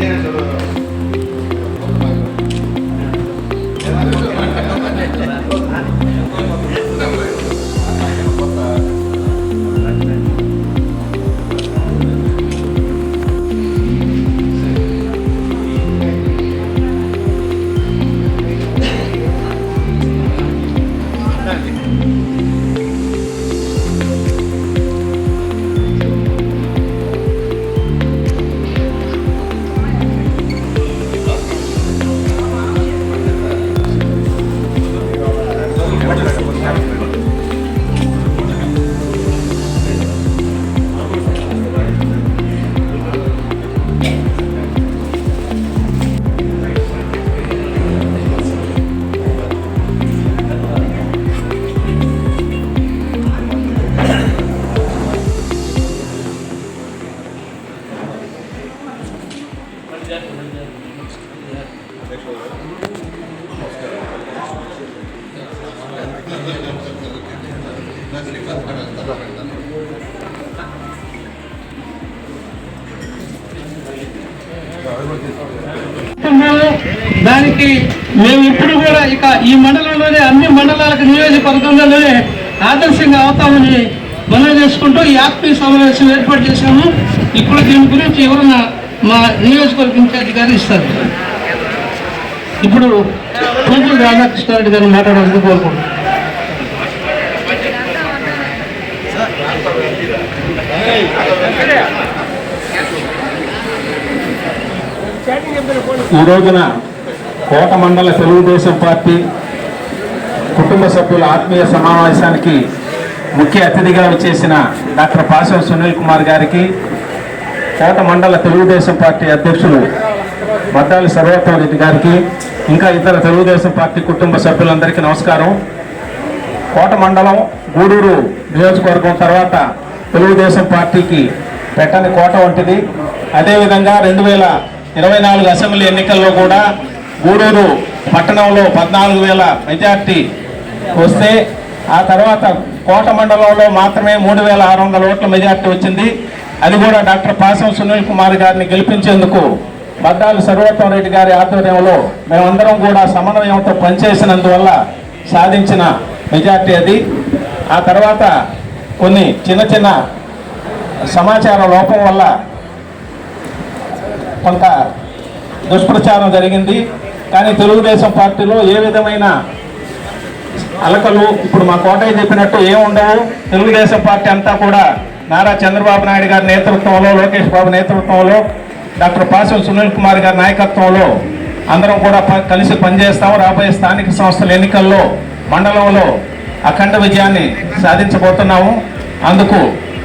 మేము దానికి మేము ఇప్పుడు కూడా ఇక ఈ మండలంలోనే అన్ని మండలాలకు నియోజకవర్గంలోనే ఆదర్శంగా అవుతామని మనం చేసుకుంటూ ఈ ఆత్మీయ సమావేశం ఏర్పాటు చేశాము. ఇప్పుడు దీని గురించి ఎవరన్నా మా నియోజకవర్గ ఇన్ఛార్జి గారు ఇస్తారు. ఇప్పుడు పూజలు రాధాకృష్ణారెడ్డి గారిని మాట్లాడాలని కోరుకుంటున్నాను ఈ రోజున కోట మండల తెలుగుదేశం పార్టీ కుటుంబ సభ్యుల ఆత్మీయ సమావేశానికి ముఖ్య అతిథిగా వచ్చేసిన డాక్టర్ పాశం సునీల్ కుమార్ గారికి కోట మండల తెలుగుదేశం పార్టీ అధ్యక్షులు మద్దాలి సర్వోత్తమ రెడ్డి గారికి ఇంకా ఇతర తెలుగుదేశం పార్టీ కుటుంబ సభ్యులందరికీ నమస్కారం. కోట మండలం గూడూరు నియోజకవర్గం తర్వాత తెలుగుదేశం పార్టీకి పెట్టని కోట వంటిది. అదేవిధంగా రెండు వేల ఇరవై నాలుగు అసెంబ్లీ ఎన్నికల్లో కూడా గూడూరు పట్టణంలో పద్నాలుగు వేల మెజార్టీ వస్తే ఆ తర్వాత కోట మండలంలో మాత్రమే మూడు వేల ఆరు వందల ఓట్ల మెజార్టీ వచ్చింది. అది కూడా డాక్టర్ పాసం సునీల్ కుమార్ గారిని గెలిపించేందుకు మద్దాలు సర్వోత్తం రెడ్డి గారి ఆధ్వర్యంలో మేమందరం కూడా సమన్వయంతో పనిచేసినందువల్ల సాధించిన మెజార్టీ అది. ఆ తర్వాత కొన్ని చిన్న చిన్న సమాచార లోపం వల్ల కొంత దుష్ప్రచారం జరిగింది. కానీ తెలుగుదేశం పార్టీలో ఏ విధమైన అలకలు ఇప్పుడు మా కోటయ్య చెప్పినట్టు ఏముండవు తెలుగుదేశం పార్టీ అంతా కూడా నారా చంద్రబాబు నాయుడు గారి నేతృత్వంలో లోకేష్ బాబు నేతృత్వంలో డాక్టర్ పాసం సునీల్ కుమార్ గారి నాయకత్వంలో అందరం కూడా కలిసి పనిచేస్తాం. రాబోయే స్థానిక సంస్థల ఎన్నికల్లో మండలంలో అఖండ విజయాన్ని సాధించబోతున్నాము. అందుకు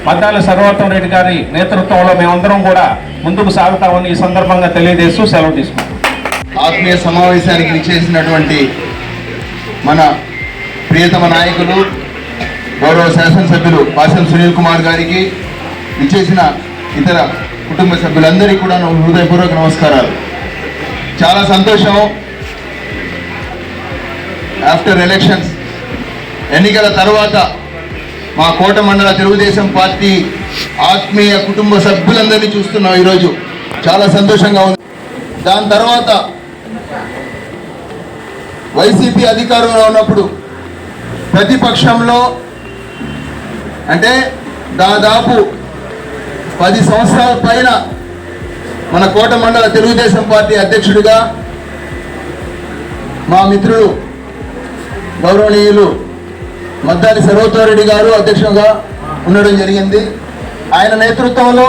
మద్దాల సర్వోత్తమ రెడ్డి గారి నేతృత్వంలో మేమందరం కూడా ముందుకు సాగుతామని ఈ సందర్భంగా తెలియజేస్తూ సెలవు తీసుకుంటాం ఆత్మీయ సమావేశానికి విచ్చేసినటువంటి మన ప్రియతమ నాయకులు గౌరవ శాసనసభ్యులు పాసం సునీల్ కుమార్ గారికి విచ్చేసిన ఇతర కుటుంబ సభ్యులందరికీ కూడా హృదయపూర్వక నమస్కారాలు. చాలా సంతోషం. ఆఫ్టర్ ఎలక్షన్స్ ఎన్నికల తర్వాత మా కోట మండల తెలుగుదేశం పార్టీ ఆత్మీయ కుటుంబ సభ్యులందరినీ చూస్తున్నాం ఈరోజు. చాలా సంతోషంగా ఉంది. దాని తర్వాత వైసీపీ అధికారంలో ఉన్నప్పుడు ప్రతిపక్షంలో అంటే దాదాపు పది సంవత్సరాల పైన మన కోట మండల తెలుగుదేశం పార్టీ అధ్యక్షుడిగా మా మిత్రులు గౌరవనీయులు మద్దాలి సర్వోత్తరెడ్డి గారు అధ్యక్షులుగా ఉండడం జరిగింది. ఆయన నేతృత్వంలో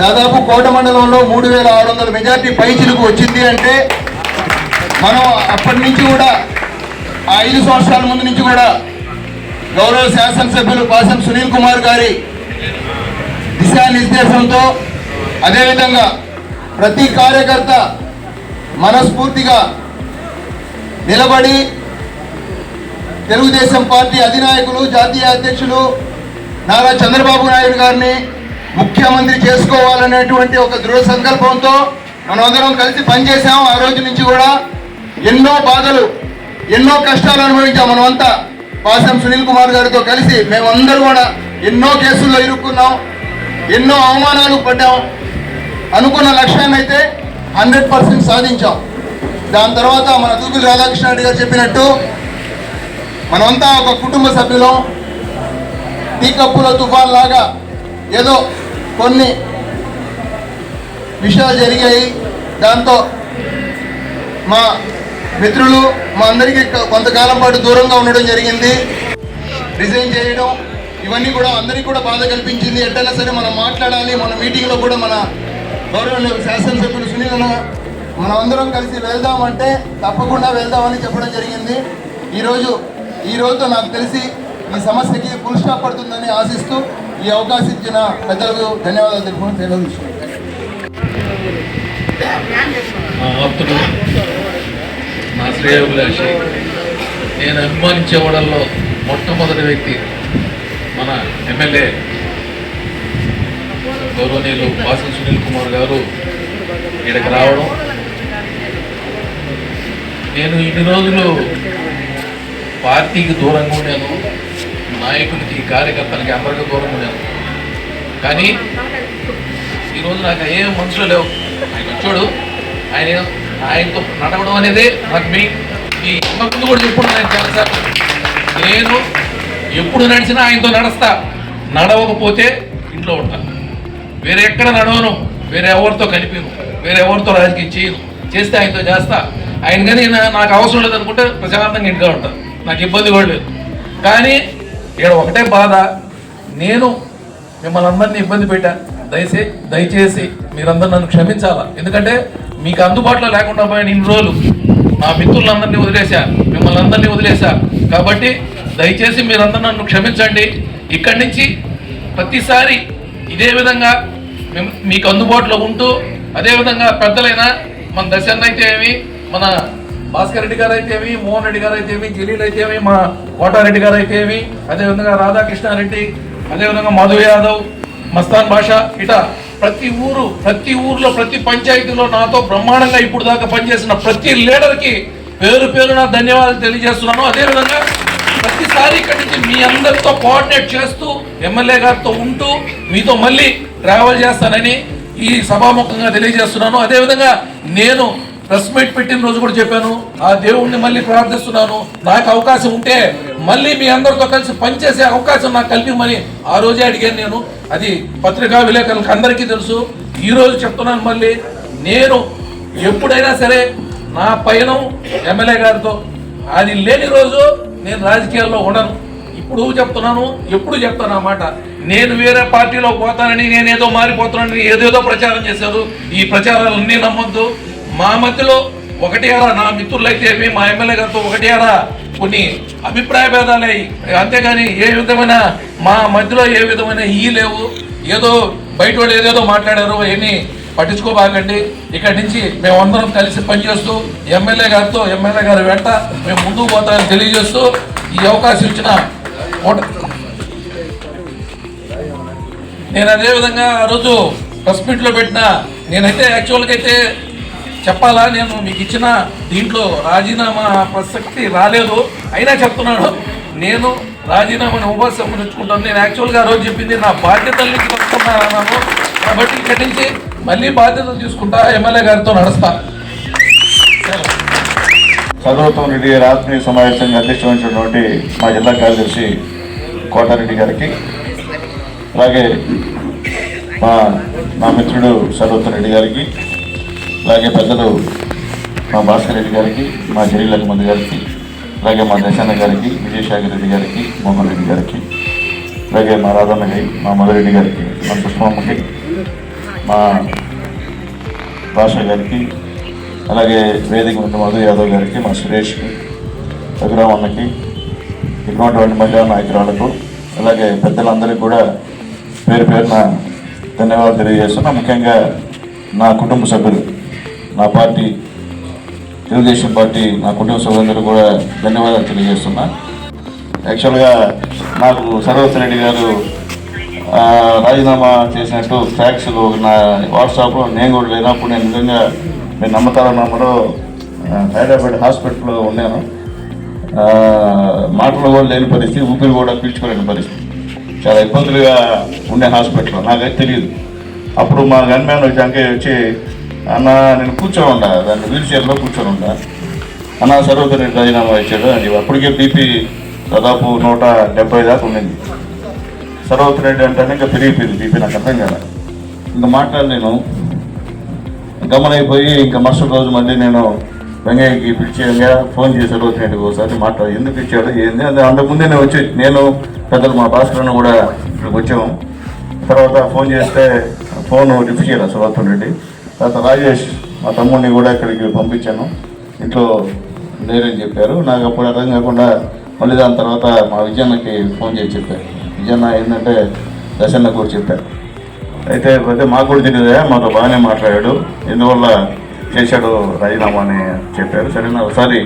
దాదాపు కోట మండలంలో మూడు వేల ఆరు వందల మెజార్టీ పైచిలకు వచ్చింది అంటే మనం అప్పటి నుంచి కూడా ఆ ఐదు సంవత్సరాల ముందు నుంచి కూడా గౌరవ శాసనసభ్యులు పాసం సునీల్ కుమార్ గారి దిశానిర్దేశంతో అదేవిధంగా ప్రతి కార్యకర్త మనస్ఫూర్తిగా నిలబడి తెలుగుదేశం పార్టీ అధినాయకులు జాతీయ అధ్యక్షులు నారా చంద్రబాబు నాయుడు గారిని ముఖ్యమంత్రి చేసుకోవాలనేటువంటి ఒక దృఢ సంకల్పంతో మనమందరం కలిసి పనిచేసాం ఆ రోజు నుంచి కూడా ఎన్నో బాధలు ఎన్నో కష్టాలు అనుభవించాం. మనమంతా పాసం సునీల్ కుమార్ గారితో కలిసి మేమందరూ కూడా ఎన్నో కేసుల్లో ఇరుక్కున్నాం ఎన్నో అవమానాలు పడ్డాం. అనుకున్న లక్ష్యాన్ని అయితే హండ్రెడ్ పర్సెంట్ సాధించాం. దాని తర్వాత మన దూకులు రాధాకృష్ణ రెడ్డి గారు చెప్పినట్టు మనమంతా ఒక కుటుంబ సభ్యులం. టీ కప్పుల తుఫాన్ లాగా ఏదో కొన్ని విషయాలు జరిగాయి. దాంతో మా మిత్రులు మా అందరికీ కొంతకాలం పాటు దూరంగా ఉండడం జరిగింది. రిజైన్ చేయడం ఇవన్నీ కూడా అందరికీ కూడా బాధ కల్పించింది. ఎట్టైనా సరే మనం మాట్లాడాలి. మన మీటింగ్లో కూడా మన గౌరవ శాసనసభ్యులు సునీల్ అన్న మనం అందరం కలిసి వెళ్దామంటే తప్పకుండా వెళ్దామని చెప్పడం జరిగింది. ఈరోజు ఈ రోజుతో నాకు తెలిసి ఈ సమస్యకి ఫుల్ స్టాప్ పడుతుందని ఆశిస్తూ ఈ అవకాశం ఇచ్చిన పెద్దలకు ధన్యవాదాలు తెలుపుకుని తెలియదు మా ఆప్తుడు నా శ్రేయోభిలాషి. నేను అభిమానించే వాళ్ళల్లో మొట్టమొదటి వ్యక్తి మన ఎమ్మెల్యే గౌరవనీయులు వాసన్ సునీల్ కుమార్ గారు ఇక్కడికి రావడం. నేను ఇన్ని రోజులు పార్టీకి దూరంగా ఉండాను నాయకుడికి కార్యకర్తలకి అందరికీ దూరంగా ఉండాను. కానీ ఈరోజు నాకు ఏం మనుషులు లేవు. ఆయన వచ్చాడు ఆయన ఆయనతో నడవడం అనేది నాకు మీ ఈ ముందు కూడా చెప్పుడు నేను చాలాసార్లు నేను ఎప్పుడు నడిచినా ఆయనతో నడుస్తా. నడవకపోతే ఇంట్లో ఉంటా. వేరే ఎక్కడ నడవను వేరే ఎవరితో కలిపిను వేరే ఎవరితో రాజకీయం చేయను. చేస్తే ఆయనతో చేస్తా. ఆయన కానీ నా- నాకు అవసరం లేదనుకుంటే ప్రశాంతంగా ఇంట్లో ఉంటాను నాకు ఇబ్బంది కూడా లేదు. కానీ ఇక్కడ ఒకటే బాధ నేను మిమ్మల్ని అందరినీ ఇబ్బంది పెట్టా. దయచే దయచేసి మీరందరూ నన్ను క్షమించాలా? ఎందుకంటే మీకు అందుబాటులో లేకుండా పోయిన ఇన్ని రోజులు నా మిత్రులందరినీ వదిలేశా మిమ్మల్ని అందరినీ వదిలేశా. కాబట్టి దయచేసి మీరందరూ నన్ను క్షమించండి. ఇక్కడి నుంచి ప్రతిసారి ఇదే విధంగా మేము మీకు అందుబాటులో ఉంటూ అదేవిధంగా పెద్దలైన మన దశన్న అయితే ఏమి మన భాస్కర్ రెడ్డి గారు అయితే మోహన్ రెడ్డి గారు అయితే జలీల్ అయితే ఏమి మా కోటారెడ్డి గారు అయితేవి అదేవిధంగా రాధాకృష్ణారెడ్డి అదేవిధంగా మధు యాదవ్ మస్తాన్ భాష ఇటా ప్రతి ఊరు ప్రతి ఊర్లో ప్రతి పంచాయతీలో నాతో బ్రహ్మాండంగా ఇప్పుడు దాకా పనిచేసిన ప్రతి లీడర్కి పేరు పేరున ధన్యవాదాలు తెలియజేస్తున్నాను. అదేవిధంగా ప్రతిసారి ఇక్కడి నుంచి మీ అందరితో కోఆర్డినేట్ చేస్తూ ఎమ్మెల్యే గారితో ఉంటూ మీతో మళ్ళీ ట్రావెల్ చేస్తానని ఈ సభాముఖంగా తెలియజేస్తున్నాను. అదేవిధంగా నేను ప్రెస్ మీట్ పెట్టిన రోజు కూడా చెప్పాను ఆ దేవుణ్ణి మళ్ళీ ప్రార్థిస్తున్నాను. నాకు అవకాశం ఉంటే మళ్ళీ మీ అందరితో కలిసి పనిచేసే అవకాశం నాకు కల్పిమని ఆ రోజే అడిగాను నేను. అది పత్రికా విలేకరులకు అందరికీ తెలుసు. ఈ రోజు చెప్తున్నాను మళ్ళీ. నేను ఎప్పుడైనా సరే నా పయనం ఎమ్మెల్యే గారితో అది లేని రోజు నేను రాజకీయాల్లో ఉండను. ఇప్పుడు చెప్తున్నాను ఎప్పుడు చెప్తాను అన్నమాట నేను వేరే పార్టీలో పోతానని నేనేదో మారిపోతున్నానని ఏదేదో ప్రచారం చేశారు. ఈ ప్రచారాలన్నీ నమ్మొద్దు. మా మధ్యలో ఒకటి ఆరా నా మిత్రులు అయితే ఏమి మా ఎమ్మెల్యే గారితో ఒకటి ఆరా కొన్ని అభిప్రాయ భేదాలే. అంతేగాని ఏ విధమైన మా మధ్యలో ఏ విధమైన ఈ లేవు. ఏదో బయట వాళ్ళు ఏదేదో మాట్లాడారు అవన్నీ పట్టించుకోబాకండి. ఇక్కడి నుంచి మేమందరం కలిసి పనిచేస్తూ ఎమ్మెల్యే గారితో ఎమ్మెల్యే గారి వెంట మేము ముందుకు పోతామని తెలియజేస్తూ ఈ అవకాశం ఇచ్చిన నేను అదేవిధంగా ఆ రోజు ప్రెస్ మీట్లో పెట్టిన నేనైతే యాక్చువల్గా అయితే చెప్పాలా? నేను మీకు ఇచ్చిన దీంట్లో రాజీనామా ప్రసక్తి రాలేదు. అయినా చెప్తున్నాను నేను రాజీనామాని ఉపసంహరించుకుంటాను నేను యాక్చువల్గా ఆ రోజు చెప్పింది నా బాధ్యతల నుంచి వస్తున్నాను కాబట్టి ఇక్కడి నుంచి మళ్ళీ బాధ్యతలు తీసుకుంటా ఎమ్మెల్యే గారితో నడుస్తా. చదువుతాం రెడ్డి గారి ఆత్మీయ సమావేశానికి మా జిల్లా కార్యదర్శి కోటారెడ్డి గారికి అలాగే మా నా మిత్రుడు చదువుతాం రెడ్డి గారికి అలాగే పెద్దలు మా భాస్కర్ రెడ్డి గారికి మా జలీల్ అహ్మద్ గారికి అలాగే మా దశాన గారికి విజయసాగర్ రెడ్డి గారికి మోహన్ రెడ్డి గారికి అలాగే మా రాధమ్మకి మా మధురెడ్డి గారికి మా సుష్మమ్మకి మా భాష గారికి అలాగే వేదిక ఉన్న మధు యాదవ్ గారికి మా సురేష్కి రఘురామన్నకి ఇటువంటి మహిళా నాయకురాలకు అలాగే పెద్దలందరికీ కూడా పేరు పేరున ధన్యవాదాలు తెలియజేస్తున్నా. ముఖ్యంగా నా కుటుంబ సభ్యులు నా పార్టీ తెలుగుదేశం పార్టీ నా కుటుంబ సభ్యులందరూ కూడా ధన్యవాదాలు తెలియజేస్తున్నా. యాక్చువల్గా నాకు సర్వత్ రెడ్డి గారు రాజీనామా చేసినట్టు ఫ్యాక్స్ నా వాట్సాప్లో నేను కూడా లేనప్పుడు నేను నిజంగా నేను నమ్మతారో నమ్మరో హైదరాబాద్ హాస్పిటల్లో ఉన్నాను. మాటలు కూడా లేని పరిస్థితి ఊపిరి కూడా పీల్చుకోలేని పరిస్థితి. చాలా ఇబ్బందులుగా ఉండే హాస్పిటల్ నాకైతే తెలియదు. అప్పుడు మా గన్మ్యాన్ వచ్చి వచ్చి అన్న నేను కూర్చొని ఉంటా. దాన్ని వీల్ చైర్లో కూర్చొని ఉంటా. అన్న సర్వత నేను రాజీనామా ఇచ్చాడు. అని అప్పటికే బీపీ దాదాపు నూట డెబ్బై దాకా ఉండింది సర్వత రెడ్డి అంటేనే ఇంకా పెరిగిపోయింది బీపీ నాకు అర్థం కదా ఇంకా మాట్లాడి నేను గమనైపోయి ఇంకా మరుసటి రోజు మళ్ళీ నేను వెంగయ్యకి పిలిచేయంగా ఫోన్ చేసి చేశాడు రెడ్డికి ఒకసారి మాట్లాడు. ఎందుకు ఇచ్చాడు? ఏంది? అది అంతకుముందే నేను వచ్చి నేను పెద్దలు మా భాస్కర్ కూడా ఇక్కడికి వచ్చాము. తర్వాత ఫోన్ చేస్తే ఫోన్ లిఫ్ట్ చేయాలి సువర్ధన్ రెడ్డి. తర్వాత రాజేష్ మా తమ్ముడిని కూడా ఇక్కడికి పంపించాను. ఇంట్లో లేరని చెప్పారు. నాకు అప్పుడు అర్థం కాకుండా మళ్ళీ దాని తర్వాత మా విజయన్నకి ఫోన్ చేసి చెప్పారు. విజయన్న ఏంటంటే దశన్న కూడా చెప్పారు. అయితే అయితే మాకు కూడా తెలియదా మాతో బాగానే మాట్లాడాడు. ఎందువల్ల చేశాడు రాజీనామా అని చెప్పారు. సరే నా ఒకసారి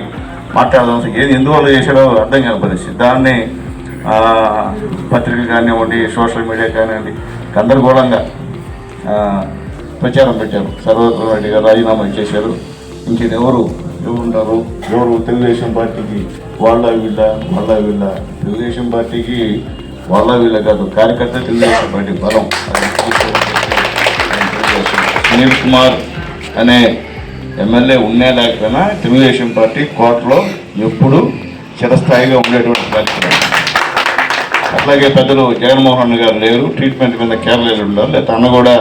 మాట్లాడదాం. ఏది ఎందువల్ల చేశాడో అర్థం కాని పరిస్థితి. దాన్ని పత్రికలు కానివ్వండి సోషల్ మీడియా కానివ్వండి గందరగోళంగా ప్రచారం పెట్టారు. సర్వోత్తమ రెడ్డి గారు రాజీనామా చేశారు. ఇంకేది ఎవరు? ఎవరుంటారు? ఎవరు? తెలుగుదేశం పార్టీకి వాళ్ళ వీళ్ళ వాళ్ళ వీళ్ళ. తెలుగుదేశం పార్టీకి వాళ్ళ వీళ్ళ కాదు కార్యకర్త తెలుగుదేశం పార్టీ బలం. సునీల్ కుమార్ అనే ఎమ్మెల్యే ఉన్నా లేకపోయినా తెలుగుదేశం పార్టీ కోటలో ఎప్పుడు చిరస్థాయిగా ఉండేటువంటి కార్యక్రమం. అట్లాగే పెద్దలు జగన్మోహన్ గారు లేరు ట్రీట్మెంట్ మీద కేరళలో ఉన్నారు లేకపోతే అన్న కూడా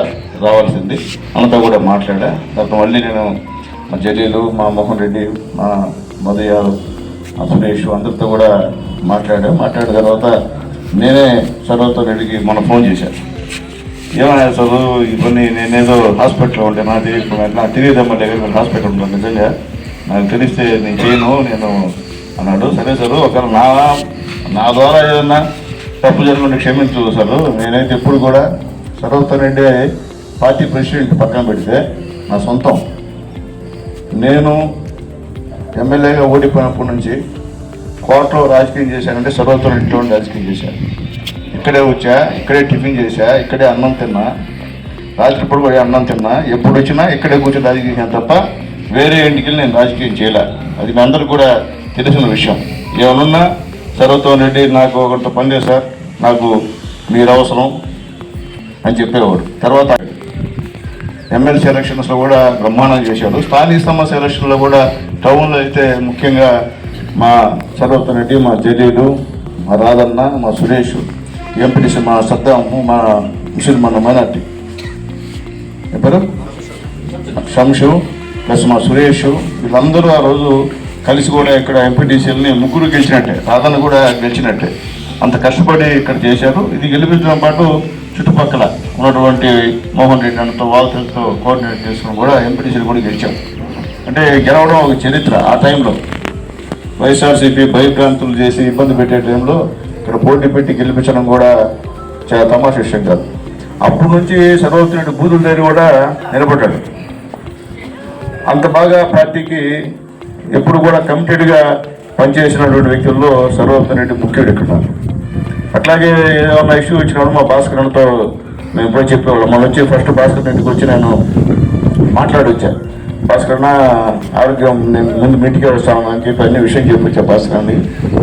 రావాల్సింది. అన్నతో కూడా మాట్లాడా. తర్వాత మళ్ళీ నేను మా జలీలు మా మోహన్ రెడ్డి మా మధుయాలు మా సురేష్ అందరితో కూడా మాట్లాడా. మాట్లాడిన తర్వాత నేనే సర్వతో రెడ్డికి మొన్న ఫోన్ చేశాను ఏమన్నా అసలు ఇవన్నీ నేనేదో హాస్పిటల్లో ఉంటే నా తెలియకుండా నాకు తెలియదమ్మా దగ్గర మీరు హాస్పిటల్ ఉంటాను నిజంగా. నాకు తెలిస్తే నేను చేయను నేను అన్నాడు. సరే సార్ ఒకవేళ నా నా ద్వారా ఏదన్నా తప్పు జరుగుతుంటే క్షమించు సార్. నేనైతే ఎప్పుడు కూడా సర్వతో రెడ్డి పార్టీ ప్రెసిడెంట్ పక్కన పెడితే నా సొంతం. నేను ఎమ్మెల్యేగా ఓడిపోయినప్పటి నుంచి కోర్టులో రాజకీయం చేశానంటే సర్వోత్తరం ఇంట్లో రాజకీయం చేశాను ఇక్కడే వచ్చా ఇక్కడే టిఫిన్ చేశా ఇక్కడే అన్నం తిన్నా. రాత్రిపూట కూడా అన్నం తిన్నా. ఎప్పుడు వచ్చినా ఇక్కడే కూర్చొని రాజకీయం తప్ప వేరే ఇంటికి నేను రాజకీయం చేయలే. అది మీ అందరూ కూడా తెలిసిన విషయం. ఏమనున్నా సర్వత్వం రెడ్డి నాకు కొంత పని సార్. నాకు మీరు అవసరం అని చెప్పేవాడు. తర్వాత ఎమ్మెల్సీ ఎలక్షన్స్లో కూడా బ్రహ్మాండం చేశాడు స్థానిక సమస్య ఎలక్షన్లో కూడా టౌన్లో అయితే ముఖ్యంగా మా సర్వత్వ రెడ్డి మా జలీలు మా రాధన్న మా సురేష్ ఎంపీటీసీ మా సద్దాము మా ముస్లిం మన మైనార్టీ. ఎవరు శంషు ప్లస్ మా సురేష్. వీళ్ళందరూ ఆ రోజు కలిసి కూడా ఇక్కడ ఎంపీటీసీలని ముగ్గురు గెలిచినట్టే రాధన్న కూడా గెలిచినట్టే. అంత కష్టపడి ఇక్కడ చేశారు. ఇది గెలిపించడం పాటు చుట్టుపక్కల ఉన్నటువంటి మోహన్ రెడ్డి అన్నతో వాళ్ళతో కోఆర్డినేట్ చేసుకుని కూడా ఎంపీటీసీలు కూడా గెలిచాం. అంటే గెలవడం ఒక చరిత్ర ఆ టైంలో. వైఎస్ఆర్సీపీ భయభ్రాంతులు చేసి ఇబ్బంది పెట్టే టైంలో ఇక్కడ పోటీ పెట్టి గెలిపించడం కూడా చాలా తమాష విషయం కాదు. అప్పటి నుంచి సర్వోత్తరుడు బూదుల దగ్గర కూడా నిలబడ్డాడు. అంత బాగా పార్టీకి ఎప్పుడు కూడా కమిటెడ్గా పనిచేసినటువంటి వ్యక్తుల్లో సర్వోత్తర రెడ్డి ముఖ్యుడు ఇక్కడ. అట్లాగే ఏదైనా ఇష్యూ వచ్చినప్పుడు మా భాస్కర్ అంతా మేము ఎప్పుడో చెప్పేవాళ్ళం. మన వచ్చి ఫస్ట్ భాస్కర్ ఇంటికి వచ్చి నేను మాట్లాడి వచ్చా భాస్కర్ అన్న ఆరోగ్యం నేను ముందు మీటింగ్కి వస్తాను అని చెప్పి అన్ని విషయం చెప్పొచ్చా భాస్కర్ని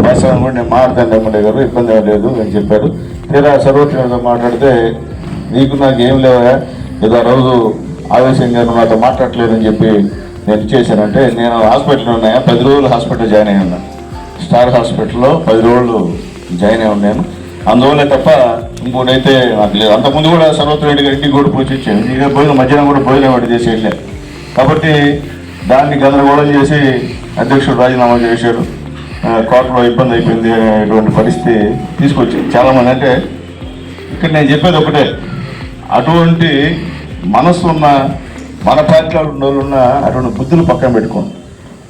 భాస్కర్ అన్న కూడా నేను మాట్లాడాను ఎమ్మెల్యే గారు ఇబ్బంది లేదు అని చెప్పారు. తీరా సర్వోత్తరంతో మాట్లాడితే నీకు నాకు ఏం లేవా ఏదో రోజు ఆవేశంగా నువ్వు నాతో మాట్లాడలేదని చెప్పి నేను చేశానంటే నేను హాస్పిటల్లో ఉన్నాయా? పది రోజులు హాస్పిటల్ జాయిన్ అయి ఉన్నాను స్టార్ హాస్పిటల్లో పది రోజులు జాయిన్ అయి ఉన్నాను. అందువల్లే తప్ప ఇంకోటైతే నాకు లేదు. అంతకుముందు కూడా సర్వత్ర రెడ్డి గారి ఇంటికి కూడా పోయి ఇక పోయిన మధ్యాహ్నం కూడా భోజనం వాడు చేసి వెళ్ళారు కాబట్టి దాన్ని గందరగోళం చేసి అధ్యక్షుడు రాజీనామా చేశాడు కోర్టులో ఇబ్బంది అయిపోయింది అనేటువంటి పరిస్థితి తీసుకొచ్చి చాలామంది. అంటే ఇక్కడ నేను చెప్పేది ఒకటే. అటువంటి మనసు ఉన్న మన పార్టీలో ఉన్న ఉన్న అటువంటి బుద్ధులు పక్కన పెట్టుకోండి.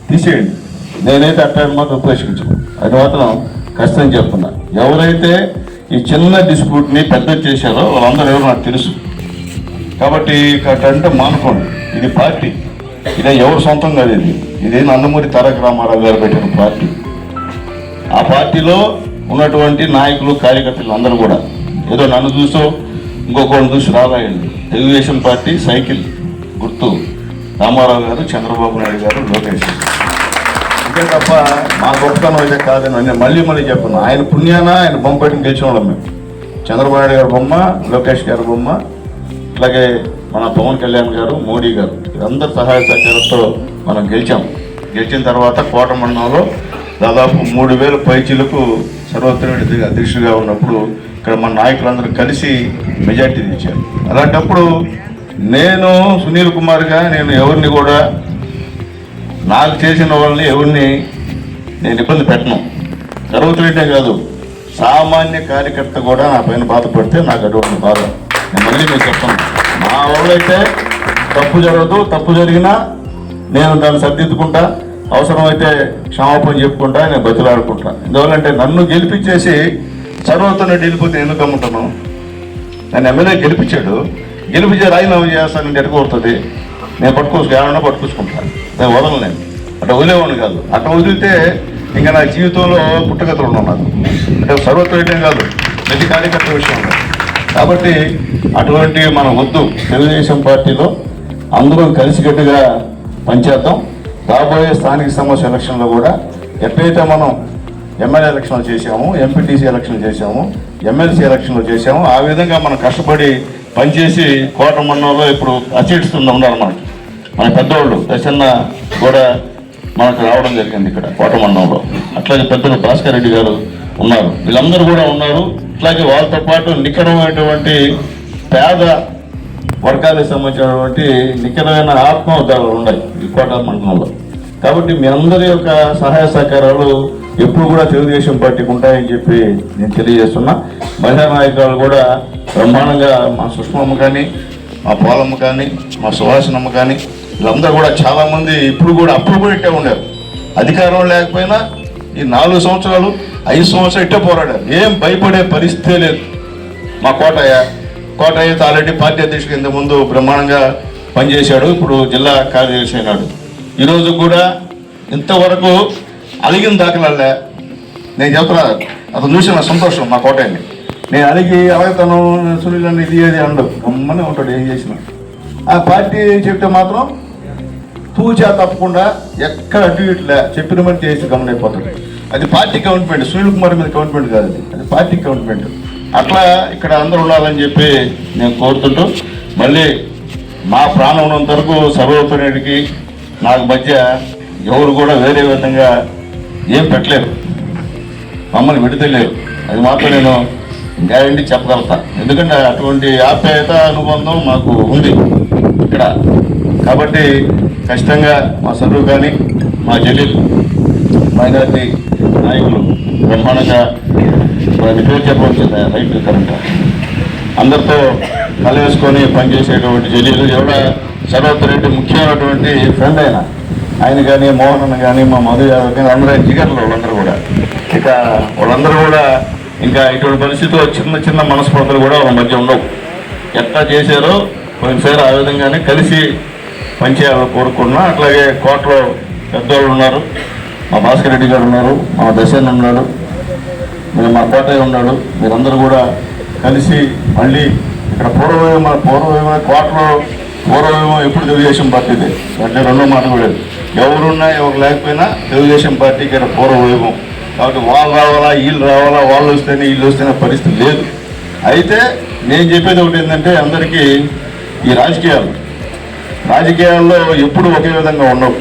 తీసేయండి. నేనైతే అట్టాన్ని మాత్రం ఉపేక్షించను అది మాత్రం కష్టం చెప్తున్నా. ఎవరైతే ఈ చిన్న డిస్ప్యూట్ని పెద్ద చేశారో వాళ్ళందరూ ఎవరు నాకు తెలుసు. కాబట్టి అంటే మానుకోండి. ఇది పార్టీ. ఇదే ఎవరు సొంతం కాదు ఇది. ఇది నందమూరి తారక రామారావు గారు పెట్టిన పార్టీ. ఆ పార్టీలో ఉన్నటువంటి నాయకులు కార్యకర్తలు అందరూ కూడా. ఏదో నన్ను చూసో ఇంకొకరిని చూసి రారాయండి. తెలుగుదేశం పార్టీ సైకిల్ గుర్తు. రామారావు గారు చంద్రబాబు నాయుడు గారు లోకేష్. అంతే తప్ప మా గొప్పతనం అయితే కాదని నేను మళ్ళీ మళ్ళీ చెప్పాను ఆయన పుణ్యాన ఆయన బొమ్మ పెట్టిన గెలిచిన వాళ్ళం మేము. చంద్రబాబు నాయుడు గారి బొమ్మ లోకేష్ గారి బొమ్మ అలాగే మన పవన్ కళ్యాణ్ గారు మోడీ గారు వీరందరి సహాయ సహకారంతో మనం గెలిచాం. గెలిచిన తర్వాత కోట మండలంలో దాదాపు మూడు వేల పైచీలకు సర్వోత్తర అధ్యక్షుడిగా ఉన్నప్పుడు ఇక్కడ మన నాయకులందరూ కలిసి మెజార్టీ ఇచ్చారు అలాంటప్పుడు నేను సునీల్ కుమార్గా నేను ఎవరిని కూడా నాకు చేసిన వాళ్ళని ఎవరిని నేను ఇబ్బంది పెట్టను. జరుగుతుంటే కాదు సామాన్య కార్యకర్త కూడా నా పైన బాధపడితే నాకు అటువంటి బాధ. నేను మళ్ళీ మీకు చెప్తాను. మా వాళ్ళైతే తప్పు జరగదు తప్పు జరిగినా నేను దాన్ని సర్దిద్దుకుంటా అవసరమైతే క్షమాపణ చెప్పుకుంటా నేను బతులాడుకుంటా. ఎందువల్లంటే నన్ను గెలిపించేసి సర్వత్వం వెళ్ళిపోతే ఎందుకు అమ్ముతాను నన్ను ఎమ్మెల్యే గెలిపించాడు. గెలిపించే రాజీనామా చేస్తానని ఎడకూరుతుంది నేను పట్టుకోవచ్చు ఏమన్నా పట్టుకొచ్చుకుంటాను నేను వదలను నేను. అట్లా వదిలేవాడిని కాదు. అట్లా వదిలితే ఇంకా నా జీవితంలో పుట్టగతులు ఉన్నాను నాకు. అంటే సర్వత్వం కాదు. ప్రతి కార్యకర్త విషయంలో. కాబట్టి అటువంటి మనం వద్దు. తెలుగుదేశం పార్టీలో అందరం కలిసికట్టుగా పనిచేద్దాం. రాబోయే స్థానిక సమస్య ఎలక్షన్లో కూడా ఎప్పుడైతే మనం ఎమ్మెల్యే ఎలక్షన్లు చేశాము ఎంపీటీసీ ఎలక్షన్లు చేశాము ఎమ్మెల్సీ ఎలక్షన్లు చేశాము ఆ విధంగా మనం కష్టపడి పనిచేసి కోట మండలంలో ఇప్పుడు అచీడ్స్తుంది ఉండాలి మనకి. మన పెద్దోళ్ళు ప్రసన్న కూడా మనకు రావడం జరిగింది ఇక్కడ కోటమండలంలో. అట్లాగే పెద్దలు భాస్కర్ రెడ్డి గారు ఉన్నారు. వీళ్ళందరూ కూడా ఉన్నారు. అట్లాగే వాళ్ళతో పాటు నికరమైనటువంటి పేద వర్గాలకు సంబంధించినటువంటి నికరమైన ఆత్మోద్ధారాలు ఉన్నాయి ఈ కోట మండలంలో కాబట్టి మీ అందరి యొక్క సహాయ సహకారాలు ఎప్పుడు కూడా తెలుగుదేశం పార్టీకి ఉంటాయని చెప్పి నేను తెలియజేస్తున్నా. మహిళా నాయకులు కూడా బ్రహ్మాండంగా మా సుష్మమ్మ కానీ మా పోలమ్మ కానీ మా సుహాసనమ్మ కానీ వీళ్ళందరూ కూడా చాలామంది ఇప్పుడు కూడా అప్పుడు కూడా ఇట్టే ఉండారు అధికారం లేకపోయినా ఈ నాలుగు సంవత్సరాలు ఐదు సంవత్సరాలు ఇట్టే పోరాడారు. ఏం భయపడే పరిస్థితే లేదు. మా కోటయ్య కోటయ్య ఆల్రెడీ పార్టీ అధ్యక్షుడు ఇంత ముందు బ్రహ్మాండంగా పనిచేశాడు. ఇప్పుడు జిల్లా కార్యదర్శి అయినాడు. ఈరోజు కూడా ఇంతవరకు అలిగిన దాఖలాలే. నేను చెప్తున్నా అతను చూసిన నా సంతోషం మా కోటయ్యని. నేను అలిగి అలాగతను సునీల్ అని ఇది అది అండవు గమ్మనే ఉంటాడు ఏం చేసినా. ఆ పార్టీ చెప్తే మాత్రం పూజ తప్పకుండా ఎక్కడ అటు ఇట్లా చెప్పిన మంది చేసి గమనైపోతాడు అది పార్టీ కమిట్మెంట్ సునీల్ కుమార్ మీద కమిట్మెంట్ కాదు అది. అది పార్టీ కమిట్మెంట్ అట్లా ఇక్కడ అందరూ ఉండాలని చెప్పి నేను కోరుతుంటూ మళ్ళీ మా ప్రాణం ఉన్నంత వరకు సర్వోత్తరుడికి నాకు మధ్య ఎవరు కూడా వేరే విధంగా ఏం పెట్టలేరు. మమ్మల్ని విడతలేరు అది మాత్రం నేను గ్యారంటీ చెప్పగలుగుతా. ఎందుకంటే అటువంటి ఆప్యాయత అనుబంధం మాకు ఉంది ఇక్కడ. కాబట్టి ఖచ్చితంగా మా సరువు కానీ మా జలీల్ మైనార్టీ నాయకులు బ్రహ్మాండంగా మన పేరు చెప్పవలసింది రైట్ కరెంట్ అందరితో కలవేసుకొని పనిచేసేటువంటి జలీలు ఎవడ? శరత్ రెడ్డి ముఖ్యమైనటువంటి ఫ్రెండ్ ఆయన. ఆయన కానీ మోహన్ అన్న కానీ మా మధు యాదవ్ కానీ అందరూ ఆయన జిగర్లు వాళ్ళందరూ కూడా. ఇక వాళ్ళందరూ కూడా ఇంకా ఇటువంటి పరిస్థితిలో చిన్న చిన్న మనస్పర్ధలు కూడా వాళ్ళ మధ్య ఉండవు. ఎట్లా చేశారో పోయినసారి ఆ విధంగానే కలిసి పనిచేయాలని కోరుకున్నా అట్లాగే కోటలో పెద్దవాళ్ళు ఉన్నారు. మా భాస్కర్ రెడ్డి గారు ఉన్నారు. మా దశన్ ఉన్నాడు. మీరు మా కోటయ్య ఉన్నాడు. మీరందరూ కూడా కలిసి మళ్ళీ ఇక్కడ పూర్వవైవం మన పూర్వవైవం కోటలో పూర్వవైవం ఎప్పుడు తెలుగుదేశం పార్టీదే అంటే రెండో మాట కూడా ఎవరున్నా ఎవరు లేకపోయినా తెలుగుదేశం పార్టీకి ఇక్కడ పూర్వవైవం కాబట్టి వాళ్ళు రావాలా వీళ్ళు రావాలా వాళ్ళు వస్తేనే వీళ్ళు వస్తేనే పరిస్థితి లేదు. అయితే నేను చెప్పేది ఒకటి ఏంటంటే అందరికీ ఈ రాజకీయాలు రాజకీయాల్లో ఎప్పుడు ఒకే విధంగా ఉండవు.